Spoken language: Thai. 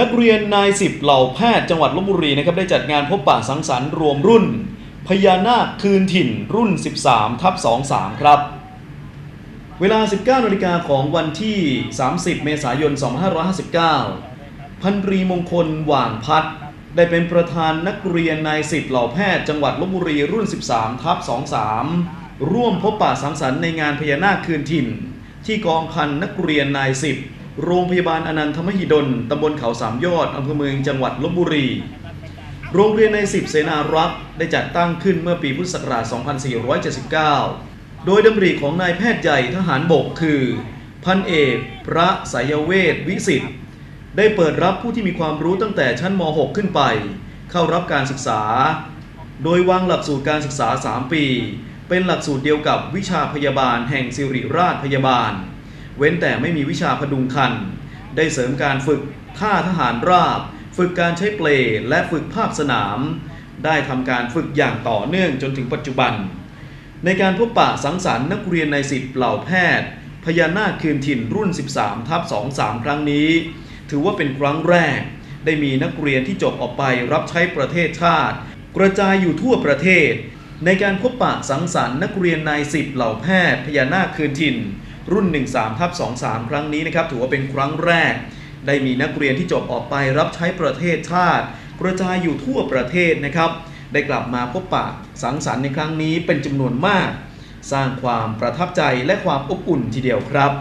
นักเรียนนายสิบเหล่าแพทย์จังหวัดลบบุรีนะครับได้จัดงานพบปะสังสรรค์รวมรุ่น พญานาคคืนถิ่นรุ่น 13ทับ23 ครับ เวลา 19นาฬิกาของวันที่ 30 เมษายน 2559 พันตรีมงคลหว่างพัด ได้เป็นประธานนักเรียนนายสิบเหล่าแพทย์จังหวัดลบบุรีรุ่น 13ทับ23 ร่วมพบปะสังสรรค์ในงานพญานาคคืนถิ่น ที่กองพันนักเรียนนายสิบ โรงพยาบาลอนันทมหิดล ตำบลเขาสามยอด อำเภอเมืองจังหวัดลบบุรี โรงเรียนในสิบเสนารักษ์ได้จัดตั้งขึ้นเมื่อปีพุทธศักราช 2479 โดยดำริของนายแพทย์ใหญ่ทหารบกคือ พันเอกพระสายเวทวิสิทธิ์ ได้เปิดรับผู้ที่มีความรู้ตั้งแต่ชั้นม .6 ขึ้นไป เข้ารับการศึกษา โดยวางหลักสูตรการศึกษา 3 ปี เป็นหลักสูตรเดียวกับวิชาพยาบาลแห่งสิริราชพยาบาล เว้นแต่ไม่มีวิชาพดุงคัน ได้เสริมการฝึกท่าทหารราบ ฝึกการใช้เปลและฝึกภาคสนาม ได้ทำการฝึกอย่างต่อเนื่องจนถึงปัจจุบัน ในการพบปะสังสรรค์นักเรียนในสิบเหล่าแพทย์ พญานาคคืนถิ่นรุ่น 13ทับ23 ครั้งนี้ ถือว่าเป็นครั้งแรก ได้มีนักเรียนที่จบออกไปรับใช้ประเทศชาติ กระจายอยู่ทั่วประเทศ ในการพบปะสังสรรค์นักเรียนนายสิบเหล่าแพทย์ พญานาคคืนถิ่น รุ่น 13ทับ23 ครั้งนี้นะครับถือว่าเป็นครั้งแรก ได้มีนักเรียนที่จบออกไปรับใช้ประเทศชาติกระจายอยู่ทั่วประเทศนะครับ ได้กลับมาพบปะสังสรรค์ในครั้งนี้เป็นจำนวนมาก สร้างความประทับใจและความอบอุ่นทีเดียวครับ